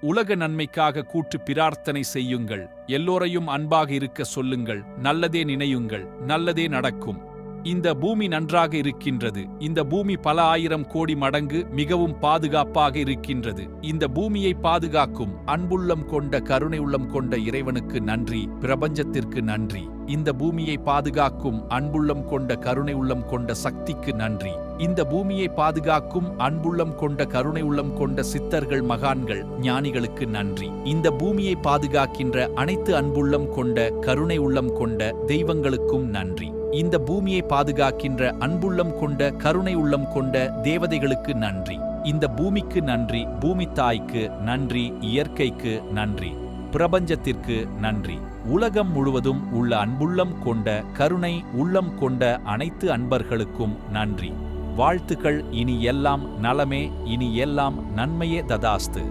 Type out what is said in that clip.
உலக நன்மைக்காக கூட்டு பிரார்த்தனை செய்யுங்கள். எல்லோரையும் அன்பாக இருக்க சொல்லுங்கள். நல்லதே நினையுங்கள். நல்லதே நடக்கும். இந்த பூமி நன்றாக இருக்கின்றது. இந்த பூமி பல ஆயிரம் கோடி மடங்கு மிகவும் பாதுகாப்பாக இருக்கின்றது. இந்த பூமியை பாதுகாக்கும் அன்புள்ளம் கொண்ட கருணை உள்ளம் கொண்ட இறைவனுக்கு நன்றி. பிரபஞ்சத்திற்கு நன்றி. இந்த பூமியை பாதுகாக்கும் அன்புள்ளம் கொண்ட கருணை உள்ளம் கொண்ட சக்திக்கு நன்றி. இந்த பூமியை பாதுகாக்கும் அன்புள்ளம் கொண்ட கருணை உள்ளம் கொண்ட சித்தர்கள் மகான்கள் ஞானிகளுக்கு நன்றி. இந்த பூமியை பாதுகாக்கின்ற அனைத்து அன்புள்ளம் கொண்ட கருணை உள்ளம் கொண்ட தெய்வங்களுக்கும் நன்றி. இந்த பூமியை பாதுகாக்கின்ற அன்புள்ளம் கொண்ட கருணை உள்ளம் கொண்ட தேவதைகளுக்கு நன்றி. இந்த பூமிக்கு நன்றி. பூமி தாய்க்கு நன்றி. இயற்கைக்கு நன்றி. பிரபஞ்சத்திற்கு நன்றி. உலகம் முழுவதும் உள்ள அன்புள்ளம் கொண்ட கருணை உள்ளம் கொண்ட அனைத்து அன்பர்களுக்கும் நன்றி. வாழ்த்துக்கள் இனி எல்லாம் நலமே இனி எல்லாம் நன்மையே ததாஸ்து.